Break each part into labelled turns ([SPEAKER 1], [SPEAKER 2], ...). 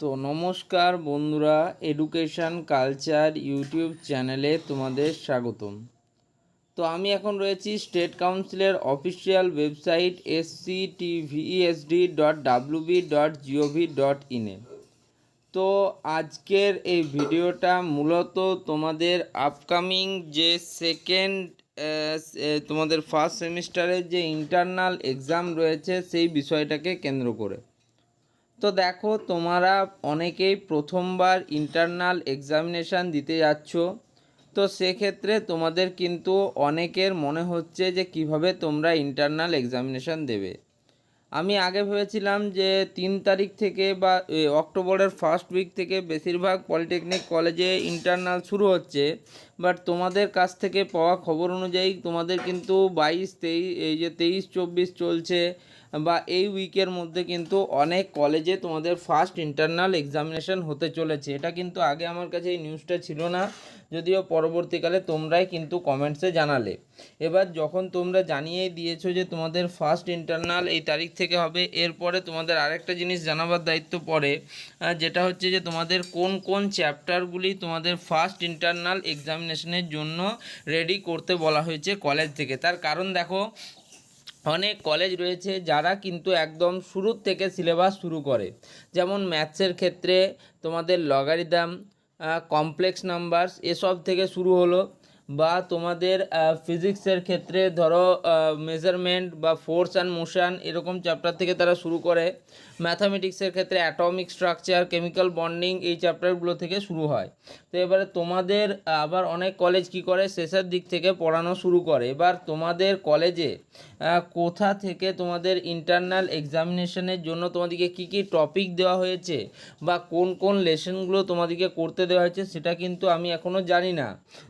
[SPEAKER 1] তো নমস্কার বন্ধুরা এডুকেশন কালচার ইউটিউব চ্যানেলে তোমাদের স্বাগতম। তো আমি এখন রয়েছি স্টেট কাউন্সিলের official website S C TVSD dot WB dot GOV dot ইনে তো আজকের এই ভিডিওটা মূলত তোমাদের আপকামিং যে সেকেন্ড তোমাদের ফার্স্ট সেমিস্টারের যে ইন্টারনাল এক্সাম রয়েছে, সেই বিষয়টাকে কেন্দ্র করে। তো দেখো, তোমরা অনেকেই প্রথমবার ইন্টারনাল এক্সামিনেশান দিতে যাচ্ছ। তো সেক্ষেত্রে তোমাদের কিন্তু অনেকের মনে হচ্ছে যে, কীভাবে তোমরা ইন্টারনাল এক্সামিনেশান দেবে? আমি আগে ভেবেছিলাম যে, তিন তারিখ থেকে বা অক্টোবরের ফার্স্ট উইক থেকে বেশিরভাগ পলিটেকনিক কলেজে ইন্টারনাল শুরু হচ্ছে। বাট তোমাদের কাছ থেকে পাওয়া খবর অনুযায়ী তোমাদের কিন্তু বাইশ তেইশ, এই যে তেইশ, চব্বিশ চলছে। বা এই উইকের মধ্যে কিন্তু অনেক কলেজে তোমাদের ফার্স্ট ইন্টারনাল এক্সামিনেশন হতে চলেছে। এটা কিন্তু আগে আমার কাছে এই নিউজটা ছিল না, যদিও পরবর্তীকালে তোমরাই কিন্তু কমেন্টসে জানালে। এবার যখন তোমরা জানিয়েই দিয়েছ যে তোমাদের ফার্স্ট ইন্টারনাল এই তারিখ থেকে হবে, এরপরে তোমাদের আরেকটা জিনিস জানাবার দায়িত্ব পড়ে যেটা হচ্ছে যে তোমাদের কোন কোন চ্যাপ্টারগুলি তোমাদের ফার্স্ট ইন্টারনাল এক্সামিনেশনের জন্য রেডি করতে বলা হয়েছে কলেজ থেকে। তার কারণ দেখো অনেক কলেজ রয়েছে যারা কিন্তু একদম শুরুর থেকে সিলেবাস শুরু করে। যেমন ম্যাথসের ক্ষেত্রে তোমাদের লগারিদাম কমপ্লেক্স নাম্বারস এসব থেকে শুরু হলো বা তোমাদের ফিজিক্সের ক্ষেত্রে ধরো মেজারমেন্ট বা ফোর্স অ্যান্ড মোশান এরকম চ্যাপ্টার থেকে তারা শুরু করে। ম্যাথামেটিক্সের ক্ষেত্রে অ্যাটমিক স্ট্রাকচার কেমিক্যাল বন্ডিং এই চ্যাপ্টারগুলো থেকে শুরু হয়। তো এবারে তোমাদের, আবার অনেক কলেজ কি করে? শেষের দিক থেকে পড়ানো শুরু করে। এবার তোমাদের কলেজে কোথা থেকে তোমাদের ইন্টারনাল এক্সামিনেশনের জন্য তোমাদেরকে কি কি টপিক দেওয়া হয়েছে বা কোন কোন লেসনগুলো তোমাদেরকে করতে দেওয়া হয়েছে সেটা কিন্তু আমি এখনও জানি না।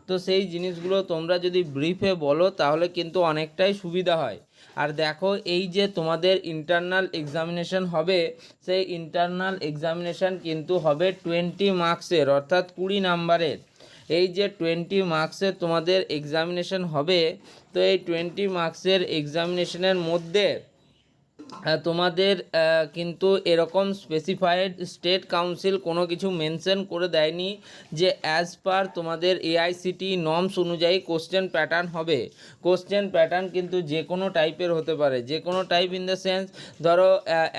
[SPEAKER 1] তো সেই জিনিসগুলো তোমরা যদি ব্রিফে বলো তাহলে কিন্তু অনেকটাই সুবিধা হয়। আর দেখো, এই যে তোমাদের ইন্টারনাল এক্সামিনেশন হবে, সেই ইন্টারনাল এক্সামিনেশন কিন্তু হবে টোয়েন্টি মার্কসের অর্থাৎ কুড়ি নাম্বারের এই যে টোয়েন্টি মার্কসের তোমাদের এক্সামিনেশন হবে, তো এই টোয়েন্টি মার্কসের এক্সামিনেশনের মধ্যে তোমাদের কিন্তু এরকম স্পেসিফাইড স্টেট কাউন্সিল কোনো কিছু মেনশন করে দেয়নি যে অ্যাজ পার তোমাদের এআইসিটি নর্মস অনুযায়ী কোশ্চেন প্যাটার্ন হবে। কোশ্চেন প্যাটার্ন কিন্তু যে কোনো টাইপের হতে পারে। যে কোনো টাইপ ইন দ্য সেন্স ধরো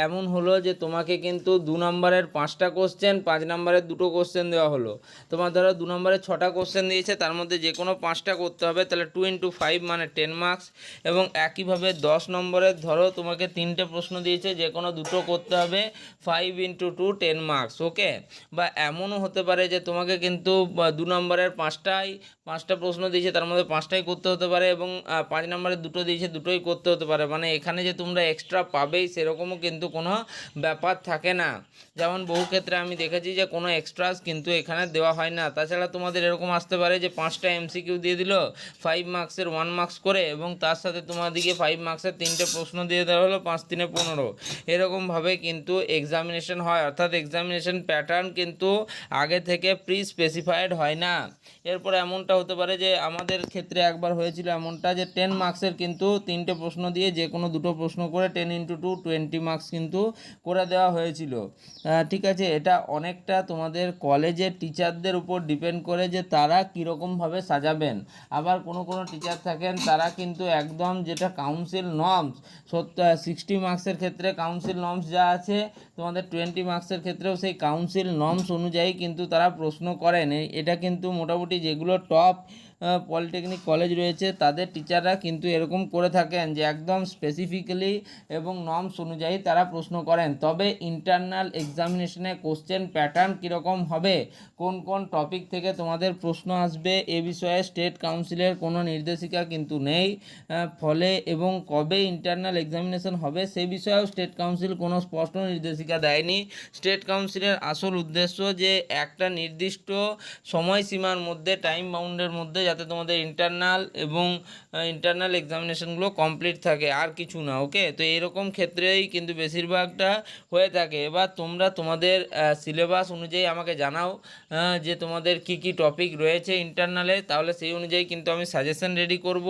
[SPEAKER 1] এমন হলো যে তোমাকে কিন্তু দু নম্বরের পাঁচটা কোশ্চেন পাঁচ নম্বরের দুটো কোশ্চেন দেওয়া হলো। তোমার ধরো দু নম্বরের ছটা কোশ্চেন দিয়েছে, তার মধ্যে যে কোনো পাঁচটা করতে হবে, তাহলে টু ইন্টু ফাইভ মানে টেন মার্কস এবং একইভাবে দশ নম্বরের ধরো তোমাকে তিনটে প্রশ্ন দিয়েছে যে কোনো দুটো করতে হবে five into two ten marks okay বা এমনও হতে পারে যে তোমাকে কিন্তু দু নম্বরের পাঁচটাই, পাঁচটা প্রশ্ন দিয়েছে, তার মধ্যে পাঁচটাই করতে হতে পারে এবং পাঁচ নম্বরের দুটো দিয়েছে, দুটোই করতে হতে পারে। মানে এখানে যে তোমরা এক্সট্রা পাবেই, সেরকমও কিন্তু কোনো ব্যাপার থাকে না। যেমন বহু ক্ষেত্রে আমি দেখেছি যে কোনো এক্সট্রাস কিন্তু এখানে দেওয়া হয় না। তাছাড়া তোমাদের এরকম আসতে পারে যে পাঁচটা এমসিকিউ দিয়ে দিল ফাইভ মার্কসের ওয়ান মার্কস করে এবং তার সাথে তোমাদেরকে ফাইভ মার্কসের তিনটে প্রশ্ন দিয়ে দেওয়া হলো, পাঁচ তিনে পনেরো। এরকমভাবে কিন্তু এক্সামিনেশন হয়। অর্থাৎ এক্সামিনেশন প্যাটার্ন কিন্তু আগে থেকে প্রি স্পেসিফাইড হয় না। এরপর এমনটা হতে পারে যে আমাদের ক্ষেত্রে একবার হয়েছিল এমনটা যে টেন মার্কসের কিন্তু তিনটে প্রশ্ন দিয়ে যে কোনো দুটো প্রশ্ন করে ten into two twenty marks কিন্তু করে দেওয়া হয়েছিল। ঠিক আছে, এটা অনেকটা তোমাদের কলেজের টিচারদের উপর ডিপেন্ড করে যে তারা কীরকমভাবে সাজাবেন। আবার কোনো কোনো টিচার থাকেন, তারা কিন্তু একদম যেটা কাউন্সিল নর্মস সত্তর সিক্সটি মার্কসের ক্ষেত্রে কাউন্সিল নর্মস যা আছে, তোমাদের টোয়েন্টি মার্কসের ক্ষেত্রেও সেই কাউন্সিল নর্মস অনুযায়ী কিন্তু তারা প্রশ্ন করেন। এটা কিন্তু মোটামুটি যেগুলো টপ পলিটেকনিক কলেজ রয়েছে, তাদের টিচাররা কিন্তু এরকম করে থাকেন যে একদম স্পেসিফিক্যালি এবং নর্মস অনুযায়ী তারা প্রশ্ন করেন। তবে ইন্টারনাল এক্সামিনেশনে কোশ্চেন প্যাটার্ন কীরকম হবে, কোন কোন টপিক থেকে তোমাদের প্রশ্ন আসবে, এ বিষয়ে স্টেট কাউন্সিলের কোনো নির্দেশিকা কিন্তু নেই ফলে এবং কবে ইন্টারনাল এক্সামিনেশন হবে সে বিষয়েও স্টেট কাউন্সিল কোনো স্পষ্ট নির্দেশিকা দেয়নি। স্টেট কাউন্সিলের আসল উদ্দেশ্য যে একটা নির্দিষ্ট সময়সীমার মধ্যে টাইম বাউন্ডের মধ্যে যাতে তোমাদের ইন্টারনাল এবং ইন্টারনাল এক্সামিনেশনগুলো কমপ্লিট থাকে, আর কিছু না ওকে তো এরকম ক্ষেত্রেই কিন্তু বেশিরভাগটা হয়ে থাকে। এবার তোমরা তোমাদের সিলেবাস অনুযায়ী আমাকে জানাও যে তোমাদের কি কি টপিক রয়েছে ইন্টারনালে তাহলে সেই অনুযায়ী কিন্তু আমি সাজেশন রেডি করব।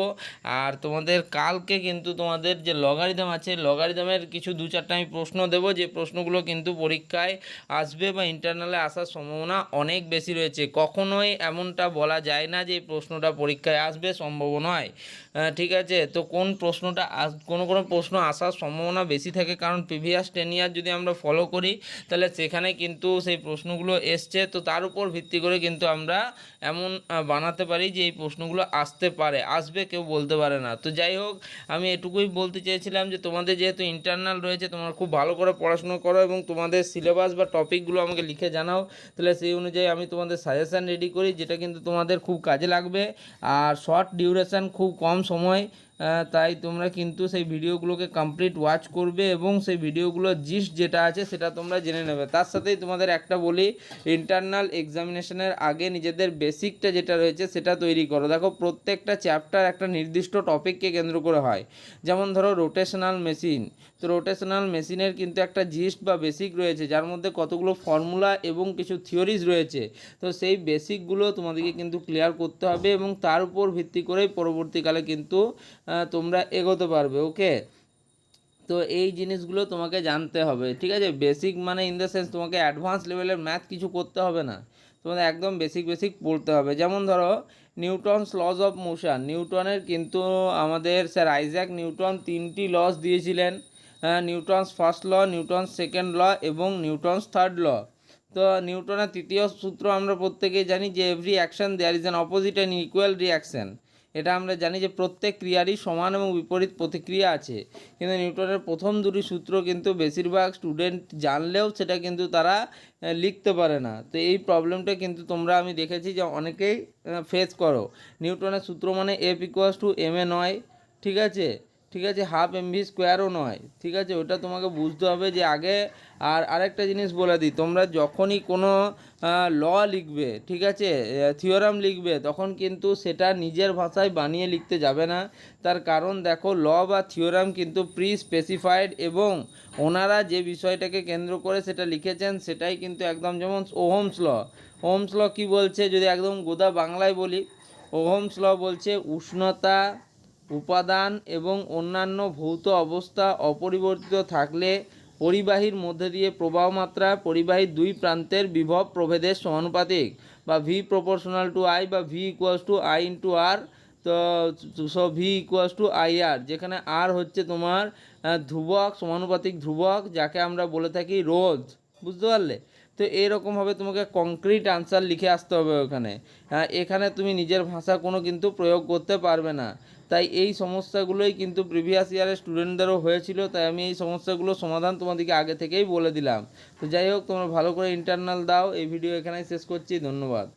[SPEAKER 1] আর তোমাদের কালকে কিন্তু তোমাদের যে লগারিদম আছে লগারিদমের কিছু দু চারটা আমি প্রশ্ন দেবো, যে প্রশ্নগুলো কিন্তু পরীক্ষায় আসবে বা ইন্টারনালে আসার সম্ভাবনা অনেক বেশি রয়েছে। কখনোই এমনটা বলা যায় না যে এই প্রশ্নটা পরীক্ষায় আসবে, সম্ভব নয়। ঠিক আছে? তো কোন প্রশ্নটা আস, কোনো কোনো প্রশ্ন আসার সম্ভাবনা বেশি থাকে? কারণ প্রিভিয়াস টেন ইয়ার যদি আমরা ফলো করি, তাহলে সেখানে কিন্তু সেই প্রশ্নগুলো এসছে। তো তার উপর ভিত্তি করে কিন্তু আমরা এমন বানাতে পারি যে এই প্রশ্নগুলো আসতে পারে। আসবে কেউ বলতে পারে না। তো যাই হোক, আমি এটুকুই বলতে চেয়েছিলাম যে তোমাদের যেহেতু ইন্টারনাল রয়েছে, তোমরা খুব ভালো করে পড়াশুনো করো এবং তোমাদের সিলেবাস বা টপিকগুলো আমাকে লিখে জানাও। তাহলে সেই অনুযায়ী আমি তোমাদের সাজেশান রেডি করি, যেটা কিন্তু তোমাদের খুব কাজে লাগবে। আর শর্ট ডিউরেশান খুব কম সময় তাই তোমরা কিন্তু সেই ভিডিওগুলোকে কমপ্লিট ওয়াচ করবে এবং সেই ভিডিওগুলোর জিস্ট যেটা আছে সেটা তোমরা জেনে নেবে। তার সাথেই তোমাদের একটা বলি ইন্টারনাল এক্সামিনেশনের আগে নিজেদের বেসিকটা যেটা রয়েছে সেটা তৈরি করো। দেখো, প্রত্যেকটা চ্যাপ্টার একটা নির্দিষ্ট টপিককে কেন্দ্র করে হয়। যেমন ধরো রোটেশনাল মেশিন তো রোটেশনাল মেশিনের কিন্তু একটা জিস্ট বা বেসিক রয়েছে, যার মধ্যে কতগুলো ফর্মুলা এবং কিছু থিওরিজ রয়েছে। তো সেই বেসিকগুলো তোমাদেরকে কিন্তু ক্লিয়ার করতে হবে এবং তার উপর ভিত্তি করেই পরবর্তীকালে কিন্তু তোমরা এগোতে পারবে ওকে তো এই জিনিসগুলো তোমাকে জানতে হবে, ঠিক আছে? বেসিক মানে ইন দ্য সেন্স তোমাকে অ্যাডভান্স লেভেলের ম্যাথ কিছু করতে হবে না। তোমাদের একদম বেসিক বেসিক পড়তে হবে। যেমন ধরো নিউটনস লজ অফ মোশন নিউটনের কিন্তু আমাদের স্যার আইজ্যাক নিউটন তিনটি লস দিয়েছিলেন। Newton's first law Newton's second law এবং নিউটনস থার্ড ল তো নিউটনের তৃতীয় সূত্র আমরা প্রত্যেকেই জানি যে every action there is an opposite and equal reaction এটা আমরা জানি যে প্রত্যেক ক্রিয়ারই সমান এবং বিপরীত প্রতিক্রিয়া আছে। কিন্তু নিউটনের প্রথম দুটি সূত্র কিন্তু বেশিরভাগ স্টুডেন্ট জানলেও সেটা কিন্তু তারা লিখতে পারে না। তো এই প্রবলেমটা কিন্তু তোমরা আমি দেখেছি যে অনেকেই ফেস করো। নিউটনের সূত্র মানে F equals to M A নয়, ঠিক আছে? ঠিক আছে হাফ এম ভি স্কোয়ারও নয়। ঠিক আছে, ওটা তোমাকে বুঝতে হবে যে আগে আর আরেকটা জিনিস বলে দিই, তোমরা যখনই কোনো ল লিখবে, ঠিক আছে থিওরাম লিখবে, তখন কিন্তু সেটা নিজের ভাষায় বানিয়ে লিখতে যাবে না। তার কারণ দেখো ল বা থিওরাম কিন্তু প্রি স্পেসিফাইড এবং ওনারা যে বিষয়টাকে কেন্দ্র করে সেটা লিখেছেন, সেটাই কিন্তু একদম যেমন ওহমস ল ওহমস ল কী বলছে? যদি একদম গোদা বাংলায় বলি ওহমস ল বলছে উষ্ণতা উপাদান এবং অন্যান্য ভৌত অবস্থা অপরিবর্তিত থাকলে পরিবাহীর মধ্যে দিয়ে প্রবাহ মাত্রা পরিবাহীর দুই প্রান্তের বিভব প্রভেদের সমানুপাতিক বা ভি প্রপোর্শনাল টু আই বা V equals to I into R তো so V equals to I R যেখানে আর হচ্ছে তোমার ধ্রুবক, সমানুপাতিক ধ্রুবক, যাকে আমরা বলে থাকি রোধ। বুঝতে পারলে? তো এরকমভাবে তোমাকে কংক্রিট আনসার লিখে আসতে হবে ওখানে। এখানে তুমি নিজের ভাষা কোনো কিন্তু প্রয়োগ করতে পারবে না। তাই এই সমস্যাগুলোই কিন্তু প্রিভিয়াস ইয়ারের স্টুডেন্টদেরও হয়েছিল, তাই আমি এই সমস্যাগুলোর সমাধান তোমাদেরকে আগে থেকেই বলে দিলাম। তো যাই হোক, তোমরা ভালো করে ইন্টারনাল দাও, এই ভিডিও এখানেই শেষ করছি, ধন্যবাদ।